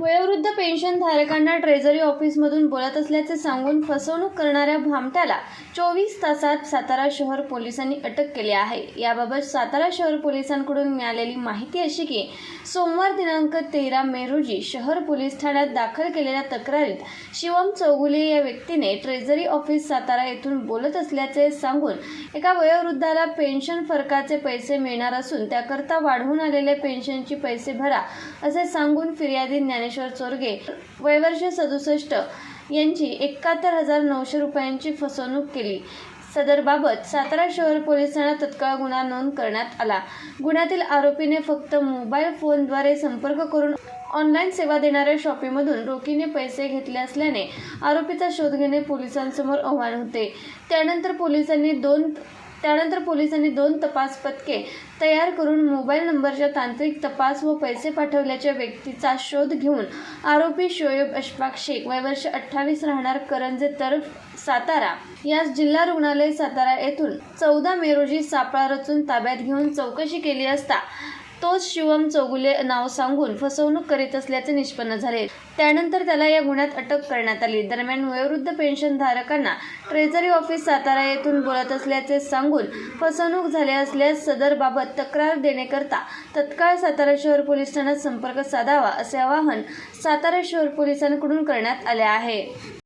वयोवृद्ध पेन्शनधारकांना ट्रेझरी ऑफिसमधून बोलत असल्याचे सांगून फसवणूक करणाऱ्या भामट्याला चोवीस तासात सातारा शहर पोलिसांनी अटक केली आहे. याबाबत सातारा शहर पोलिसांकडून मिळालेली माहिती अशी की सोमवार दिनांक तेरा मे रोजी शहर पोलीस ठाण्यात दाखल केलेल्या तक्रारीत शिवम चौगुले या व्यक्तीने ट्रेझरी ऑफिस सातारा येथून बोलत असल्याचे सांगून एका वयोवृद्धाला पेन्शन फरकाचे पैसे मिळणार असून त्याकरता वाढवून आलेले पेन्शनची पैसे भरा असे सांगून फिर्यादी ज्ञानेश्वर चोरगे वयवर्ष सदुसष्ट यांची एकाहत्तर हजार नऊशे रुपयांची फसवणूक केली. सदरबाबत सातारा शहर पोलिसांना तत्काळ गुन्हा नोंद करण्यात आला. गुन्ह्यातील आरोपीने फक्त मोबाईल फोनद्वारे संपर्क करून ऑनलाईन सेवा देणाऱ्या शॉपीमधून रोखीने पैसे घेतले असल्याने आरोपीचा शोध घेणे पोलिसांसमोर आव्हान होते. त्यानंतर पोलिसांनी दोन त्यानंतर पोलिसांनी दोन तपास पथके तयार करून मोबाईल नंबरच्या तांत्रिक तपास व पैसे पाठवल्याच्या व्यक्तीचा शोध घेऊन आरोपी शोएब अशफाक शेख वयवर्ष अठ्ठावीस राहणार करंजे तर्फ सातारा. यास जिल्हा रुग्णालय सातारा येथून चौदा मे रोजी सापळा रचून ताब्यात घेऊन चौकशी केली असता तोच शिवम चौगुले नाव सांगून फसवणूक करीत असल्याचे निष्पन्न झाले. त्यानंतर त्याला या गुन्ह्यात अटक करण्यात आली. दरम्यान वयोवृद्ध पेन्शनधारकांना ट्रेझरी ऑफिस सातारा येथून बोलत असल्याचे सांगून फसवणूक झाली असल्यास सदरबाबत तक्रार देण्याकरता तत्काळ सातारा शहर पोलीस ठाण्यात संपर्क साधावा असे आवाहन सातारा शहर पोलिसांकडून करण्यात आले आहे.